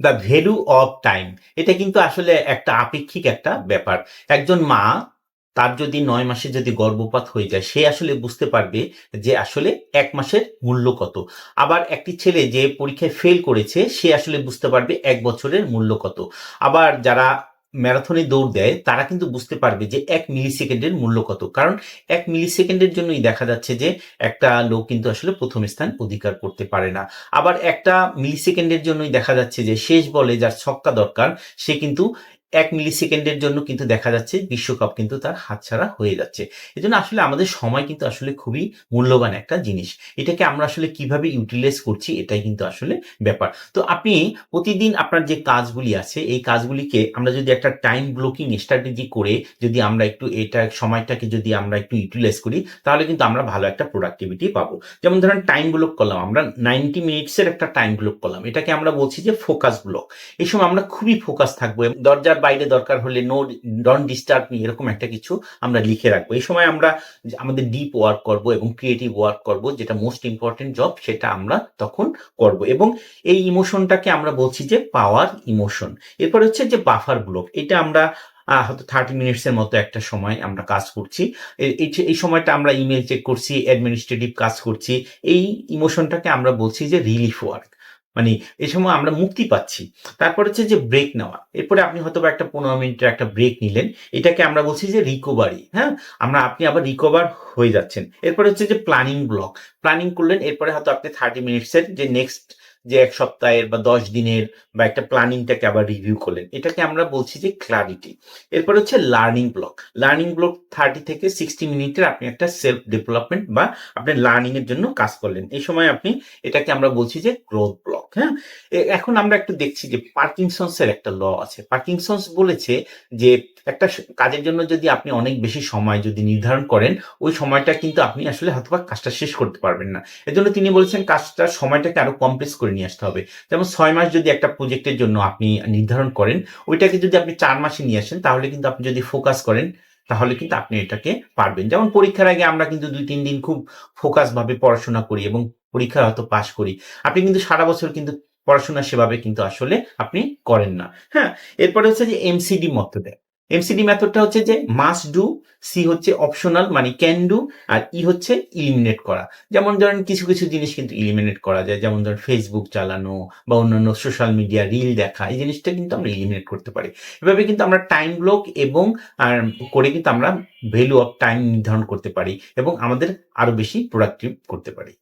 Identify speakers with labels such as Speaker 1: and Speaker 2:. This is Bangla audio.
Speaker 1: দ্য ভ্যালু অফ টাইম এটা কিন্তু আসলে একটা আপেক্ষিক একটা ব্যাপার। একজন মা, তার যদি নয় মাসে যদি গর্ভপাত হয়ে যায়, সে আসলে বুঝতে পারবে যে আসলে এক মাসের মূল্য কত। আবার একটি ছেলে যে পরীক্ষায় ফেল করেছে, সে আসলে বুঝতে পারবে এক বছরের মূল্য কত। আবার যারা ম্যারাথনে দৌড় দেয়, তারা কিন্তু বুঝতে পারবে যে এক মিলি সেকেন্ডের মূল্য কত। কারণ এক মিলি সেকেন্ডের জন্যই দেখা যাচ্ছে যে একটা লোক কিন্তু আসলে প্রথম স্থান অধিকার করতে পারে না। আবার একটা মিলি সেকেন্ডের জন্যই দেখা যাচ্ছে যে শেষ বলে যার ছক্কা দরকার, সে কিন্তু এক মিলি সেকেন্ডের জন্য কিন্তু দেখা যাচ্ছে বিশ্বকাপ কিন্তু তার হাতছাড়া হয়ে যাচ্ছে। এজন্য আসলে আমাদের সময় কিন্তু আসলে খুবই মূল্যবান একটা জিনিস। এটাকে আমরা আসলে কীভাবে ইউটিলাইজ করছি এটাই কিন্তু আসলে ব্যাপার। তো আপনি প্রতিদিন আপনার যে কাজগুলি আছে, এই কাজগুলিকে আমরা যদি একটা টাইম ব্লকিং স্ট্র্যাটেজি করে যদি আমরা একটু এটা সময়টাকে যদি আমরা একটু ইউটিলাইজ করি, তাহলে কিন্তু আমরা ভালো একটা প্রোডাক্টিভিটি পাবো। যেমন ধরেন টাইম ব্লক করলাম, আমরা নাইনটি মিনিটসের একটা টাইম ব্লক করলাম। এটাকে আমরা বলছি যে ফোকাস ব্লক এই সময় আমরা খুবই ফোকাস থাকব দরজার বাইরে দরকার হলে নো ডন ডিস্টার্ব মি এরকম একটা কিছু আমরা লিখে রাখব। এই সময় আমরা আমাদের ডিপ ওয়ার্ক করব এবং ক্রিয়েটিভ ওয়ার্ক করব, যেটা মোস্ট ইম্পর্টেন্ট জব সেটা আমরা তখন করব। এবং এই ইমোশনটাকে আমরা বলছি যে পাওয়ার ইমোশন এরপর হচ্ছে যে বাফার ব্লক এটা আমরা হয়তো থার্টি মিনিটসের মতো একটা সময় আমরা কাজ করছি। এই সময়টা আমরা ইমেল চেক করছি অ্যাডমিনিস্ট্রেটিভ কাজ করছি, এই ইমোশনটাকে আমরা বলছি যে রিলিফ ওয়ার্ক মানে এই সময় আমরা মুক্তি পাচ্ছি। তারপর হচ্ছে যে ব্রেক নেওয়া। এরপরে আপনি হয়তো একটা পনেরো মিনিটের একটা ব্রেক নিলেন। এটাকে আমরা বলছি যে রিকভারি হ্যাঁ? আমরা, আপনি আবার রিকভার হয়ে যাচ্ছেন। এরপরে হচ্ছে যে প্ল্যানিং ব্লক প্ল্যানিং করলেন, এরপরে হয়তো আপনি থার্টি মিনিটসের যে নেক্সট যে এক সপ্তাহের বা দশ দিনের বা একটা প্ল্যানিংটাকে আবার রিভিউ করলেন। এটাকে আমরা বলছি যে ক্লারিটি এরপর হচ্ছে learning block learning block thirty থেকে সিক্সটি মিনিটের আপনি একটা সেলফ ডেভেলপমেন্ট বা আপনি লার্নিং এর জন্য কাজ করলেন। এই সময় আপনি এটাকে আমরা বলছি যে গ্রোথ ব্লক হ্যাঁ? এখন আমরা একটু দেখছি যে পার্কিনসন্স এর একটা ল আছে। পার্কিনসন্স বলেছে যে একটা কাজের জন্য যদি আপনি অনেক বেশি সময় যদি নির্ধারণ করেন, ওই সময়টা কিন্তু আপনি আসলে হয়তো বা কাজটা শেষ করতে পারবেন না। এজন্য তিনি বলেছেন কাজটার সময়টাকে আরও কমপ্লেক্স করে নিয়ে আসতে হবে। যেমন ছয় মাস যদি একটা প্রজেক্টের জন্য আপনি নির্ধারণ করেন, ওইটাকে যদি আপনি চার মাসে নিয়ে আসেন, তাহলে কিন্তু আপনি যদি ফোকাস করেন, তাহলে কিন্তু আপনি এটাকে পারবেন। যেমন পরীক্ষার আগে আমরা কিন্তু দুই, তিন দিন খুব ফোকাস ভাবে পড়াশোনা করি এবং পরীক্ষা হয়তো পাশ করি। আপনি কিন্তু সারা বছর কিন্তু পড়াশোনা সেভাবে কিন্তু আসলে আপনি করেন না। হ্যাঁ এরপরে হচ্ছে যে এমসিডি মেথড এমসিডি মেথডটা হচ্ছে যে মাস্ট ডু সি হচ্ছে অপশনাল মানে ক্যান ডু আর ই হচ্ছে ইলিমিনেট করা। যেমন ধরেন কিছু কিছু জিনিস কিন্তু ইলিমিনেট করা যায়। যেমন ধরেন ফেসবুক চালানো বা অন্যান্য সোশ্যাল মিডিয়া রিল দেখা, এই জিনিসটা কিন্তু আমরা ইলিমিনেট করতে পারি। এভাবে কিন্তু আমরা টাইম ব্লক এবং, আর করে কিন্তু আমরা ভ্যালু অফ টাইম নির্ধারণ করতে পারি এবং আমাদের আরও বেশি প্রোডাক্টিভ করতে পারি।